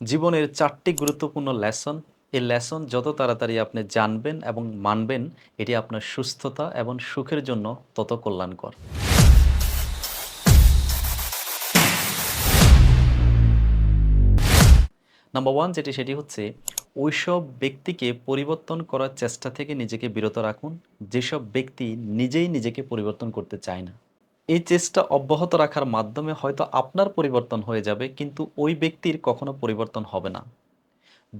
জীবনের চারটি গুরুত্বপূর্ণ লেসন। এই লেসন যত তাড়াতাড়ি আপনি জানবেন এবং মানবেন, এটি আপনার সুস্থতা এবং সুখের জন্য তত কল্যাণকর। নাম্বার ওয়ান যেটি, সেটি হচ্ছে ওইসব ব্যক্তিকে পরিবর্তন করার চেষ্টা থেকে নিজেকে বিরত রাখুন। যেসব ব্যক্তি নিজেই নিজেকে পরিবর্তন করতে চায় না। এই চেষ্টা অব্যাহত রাখার মাধ্যমে হয়তো আপনার পরিবর্তন হয়ে যাবে, কিন্তু ওই ব্যক্তির কখনো পরিবর্তন হবে না।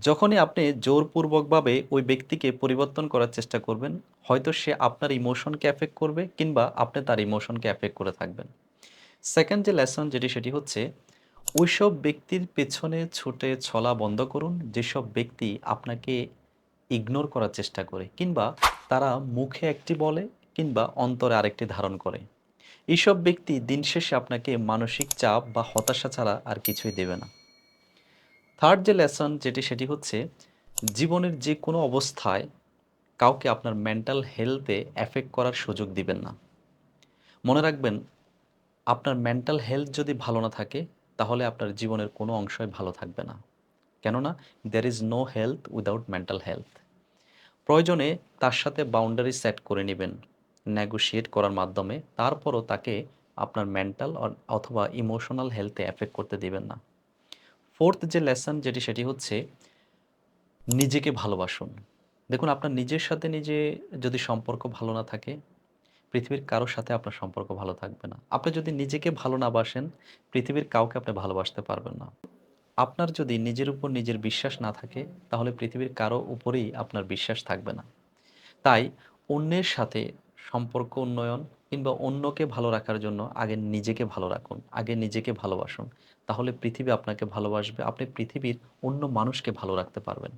যখনই আপনি জোরপূর্বকভাবে ওই ব্যক্তিকে পরিবর্তন করার চেষ্টা করবেন, হয়তো সে আপনার ইমোশনকে অ্যাফেক্ট করবে কিংবা আপনি তার ইমোশনকে অ্যাফেক্ট করে থাকবেন। সেকেন্ড যে লেসন যেটি, সেটি হচ্ছে ওইসব ব্যক্তির পেছনে ছুটে ছলা বন্ধ করুন, যেসব ব্যক্তি আপনাকে ইগনোর করার চেষ্টা করে কিংবা তারা মুখে একটি বলে কিংবা অন্তরে আরেকটি ধারণ করে। এইসব ব্যক্তি দিন শেষে আপনাকে মানসিক চাপ বা হতাশা ছাড়া আর কিছুই দেবে না। থার্ড যে লেসন যেটি সেটি হচ্ছে, জীবনের যে কোনো অবস্থায় কাউকে আপনার মেন্টাল হেলথে অ্যাফেক্ট করার সুযোগ দিবেন না। মনে রাখবেন, আপনার মেন্টাল হেলথ যদি ভালো না থাকে, তাহলে আপনার জীবনের কোনো অংশই ভালো থাকবে না। কেননা there is no health without mental health প্রয়োজনে তার সাথে বাউন্ডারি সেট করে নেবেন। নেগোশিয়েট করার মাধ্যমে তারপরও তাকে আপনার মেন্টাল অথবা ইমোশনাল হেলথে অ্যাফেক্ট করতে দেবেন না। ফোর্থ যে লেসন যেটি, সেটি হচ্ছে নিজেকে ভালোবাসুন। দেখুন, আপনার নিজের সাথে নিজে যদি সম্পর্ক ভালো না থাকে, পৃথিবীর কারোর সাথে আপনার সম্পর্ক ভালো থাকবে না। আপনি যদি নিজেকে ভালো না বাসেন, পৃথিবীর কাউকে আপনি ভালোবাসতে পারবেন না। আপনার যদি নিজের উপর নিজের বিশ্বাস না থাকে, তাহলে পৃথিবীর কারও উপরেই আপনার বিশ্বাস থাকবে না। তাই অন্যের সাথে সম্পর্ক উন্নয়ন কিংবা অন্যকে ভালো রাখার জন্য আগে নিজেকে ভালো রাখুন, আগে নিজেকে ভালোবাসুন। তাহলে পৃথিবী আপনাকে ভালোবাসবে, আপনি পৃথিবীর অন্য মানুষকে ভালো রাখতে পারবেন।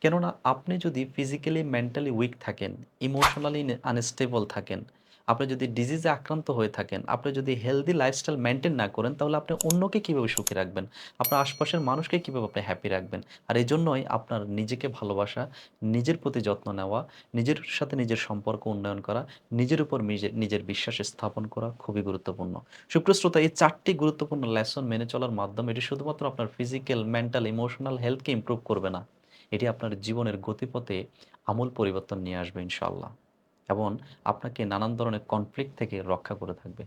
কেননা আপনি যদি ফিজিক্যালি মেন্টালি উইক থাকেন ইমোশনালি আনস্টেবল থাকেন আপনি যদি ডিজিজে আক্রান্ত হয়ে থাকেন, আপনি যদি হেলদি লাইফস্টাইল মেনটেন না করেন, তাহলে আপনি অন্যকে কীভাবে সুখী রাখবেন? আপনার আশপাশের মানুষকে কীভাবে আপনি হ্যাপি রাখবেন? আর এই জন্যই আপনার নিজেকে ভালোবাসা, নিজের প্রতি যত্ন নেওয়া, নিজের সাথে নিজের সম্পর্ক উন্নয়ন করা, নিজের উপর নিজের নিজের বিশ্বাস স্থাপন করা খুবই গুরুত্বপূর্ণ। সুপ্রশ্রোতা, এই চারটি গুরুত্বপূর্ণ লেসন মেনে চলার মাধ্যমে এটি শুধুমাত্র আপনার ফিজিক্যাল মেন্টাল ইমোশনাল হেলথকে ইমপ্রুভ করবে না। এটি আপনার জীবনের গতিপথে আমূল পরিবর্তন নিয়ে আসবে ইনশাআল্লাহ। এবং আপনাকে নানান ধরনের কনফ্লিক্ট থেকে রক্ষা করে থাকবে।